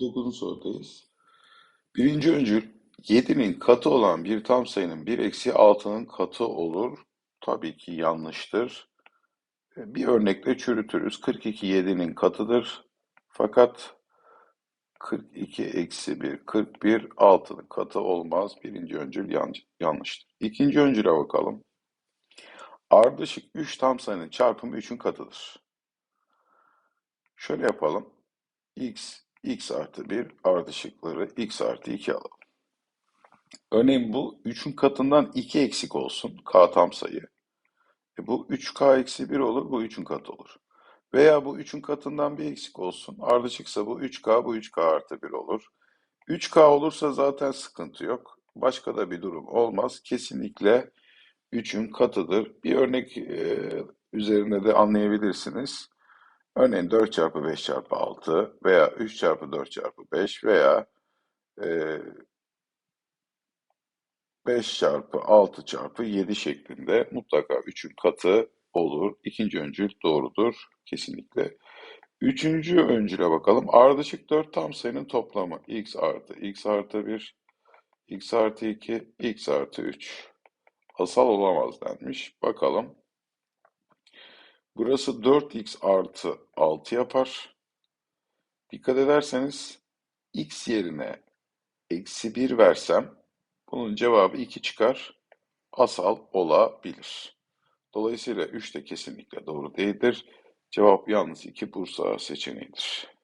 9. sorudayız. Birinci öncül 7'nin katı olan bir tam sayının 1 eksi 6'nın katı olur. Tabii ki yanlıştır. Bir örnekle çürütürüz. 42 7'nin katıdır. Fakat 42 eksi 1, 41 6'nın katı olmaz. Birinci öncül yan, yanlıştır. İkinci öncüle bakalım. Ardışık 3 tam sayının çarpımı 3'ün katıdır. Şöyle yapalım. x, x artı 1 ardışıkları x artı 2 alalım. Örneğin bu 3'ün katından 2 eksik olsun. K tam sayı. E bu 3K eksi 1 olur. Bu 3'ün katı olur. Veya bu 3'ün katından bir eksik olsun. Ardışıksa bu 3K, bu 3K artı 1 olur. 3K olursa zaten sıkıntı yok. Başka da bir durum olmaz. Kesinlikle 3'ün katıdır. Bir örnek e, üzerinde de anlayabilirsiniz. Örneğin 4 çarpı 5 çarpı 6 veya 3 çarpı 4 çarpı 5 veya e, 5 çarpı 6 çarpı 7 şeklinde mutlaka 3'ün katı olur. İkinci öncül doğrudur. Kesinlikle. Üçüncü öncüle bakalım. Ardışık 4 tam sayının toplamı. x artı x artı 1, x artı 2, x artı 3. Asal olamaz denmiş. Bakalım. Burası 4x artı 6 yapar. Dikkat ederseniz x yerine eksi 1 versem bunun cevabı 2 çıkar. Asal olabilir. Dolayısıyla 3 de kesinlikle doğru değildir. Cevap yalnız 2 Bursa seçeneğidir.